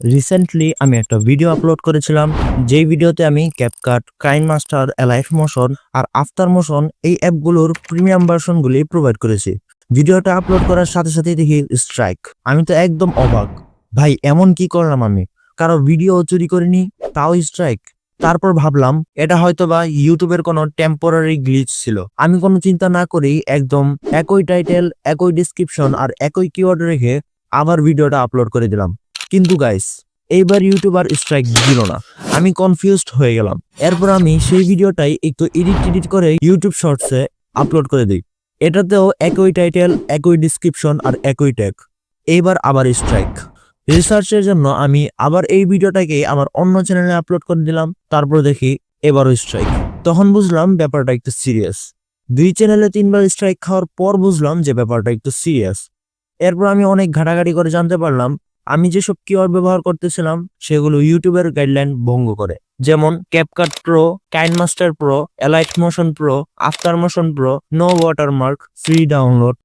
Recently আমি একটা video upload করেছিলাম। যেই ভিডিওতে আমি CapCut crime master Alight Motion আর আফটার মোশন এই অ্যাপগুলোর প্রিমিয়াম ভার্সনগুলি প্রোভাইড করেছি। ভিডিওটা আপলোড করার সাথে সাথে দেখি স্ট্রাইক আমি তো একদম অবাক। ভাই, এমন কি করলাম আমি? কারও ভিডিও চুরি করিনি, তাও স্ট্রাইক তারপর ভাবলাম, এটা হয়তো বা ইউটিউবের কোনো টেম্পোরারি গ্লিচ ছিল। আমি কোনো চিন্তা না করেই একদম একই টাইটেল একই ডিসক্রিপশন আর একই কিওয়ার্ড রেখে আবার ভিডিওটা আপলোড করে দিলাম। কিন্তু গাইস এইবার ইউটিউব আর স্ট্রাইক দিল না। আমি কনফিউজড হয়ে গেলাম। এরপর আমি সেই ভিডিওটাই একটু এডিট টিডিট করে ইউটিউব শর্টসে আপলোড করে দিই। এটাতেও একই টাইটেল একই ডিসক্রিপশন আর একই ট্যাগ এইবার আবার স্ট্রাইক রিসার্চের জন্য আমি আবার এই ভিডিওটাকে আমার অন্য চ্যানেলে আপলোড করে দিলাম, তারপর দেখি এবারও স্ট্রাইক তখন বুঝলাম ব্যাপারটা একটু সিরিয়াস দুই চ্যানেলে তিনবার স্ট্রাইক খাওয়ার পর বুঝলাম যে ব্যাপারটা একটু সিরিয়াস এরপর আমি অনেক ঘাটাঘাটি করে জানতে পারলাম আমি যেসব কিওয়ার্ড ব্যবহার করতেছিলাম, সেগুলো ইউটিউবের গাইডলাইন ভঙ্গ করে। যেমন CapCut pro KineMaster pro Alight Motion pro After Motion pro no watermark free download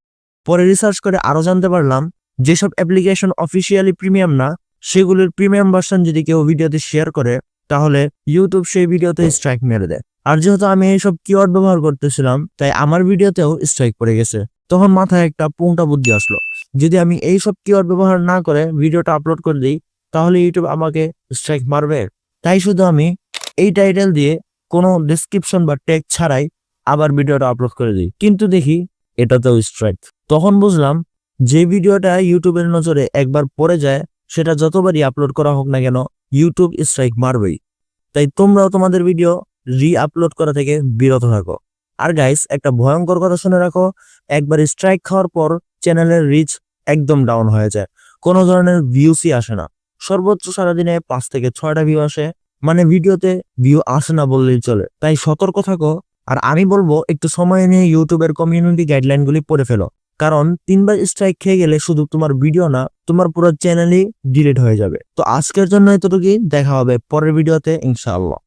পরে রিসার্চ করে আরও জানতে পারলাম, যেসব অ্যাপ্লিকেশন অফিসিয়ালি প্রিমিয়াম না, সেগুলোর প্রিমিয়াম ভার্সন যদি কেউ ভিডিওতে শেয়ার করে, তাহলে ইউটিউব সেই ভিডিওতে স্ট্রাইক মেরে দেয়। আর যেহেতু আমি এইসব কিওয়ার্ড ব্যবহার করতেছিলাম, তাই আমার ভিডিওতেও স্ট্রাইক পড়ে গেছে। তখন মাথায় একটা পুংটা বুদ্ধি আসলো। যদি আমি এইসব কিওয়ার্ড ব্যবহার না করে ভিডিওটা আপলোড করে দিই, তাহলে ইউটিউব আমাকে স্ট্রাইক মারবে। তাই শুধু আমি এই টাইটেল দিয়ে কোনো ডেসক্রিপশন বা ট্যাগ ছাড়াই আবার ভিডিওটা আপলোড করে দিই। কিন্তু দেখি, এটাতেও স্ট্রাইক তখন বুঝলাম, যে ভিডিওটা ইউটিউবের নজরে একবার পড়ে যায়, সেটা যতবারই আপলোড করা হোক না কেন ইউটিউব স্ট্রাইক মারবেই। তাই তোমরাও তোমাদের ভিডিও রি আপলোড করা থেকে বিরত থাকো। আর গাইস একটা ভয়ঙ্কর কথা শুনে রাখো, একবার স্ট্রাইক খাওয়ার পর চ্যানেলের রিচ একদম ডাউন হয়ে যায়। কোনো ধরনের ভিউসই আসে না। সর্বোচ্চ সারাদিনে পাঁচ থেকে ছয়টা ভিউ আসে। মানে ভিডিওতে ভিউ আসে না বললেই চলে। তাই সতর্ক থাকো। আর আমি বলব, একটু সময় নিয়ে ইউটিউবের কমিউনিটি গাইডলাইনগুলি পড়ে ফেলো। কারণ তিনবার স্ট্রাইক খেয়ে গেলে শুধু তোমার ভিডিও না, তোমার পুরো চ্যানেলই ডিলিট হয়ে যাবে। তো আজকের জন্য এতটুকুই। দেখা হবে পরের ভিডিওতে ইনশাআল্লাহ।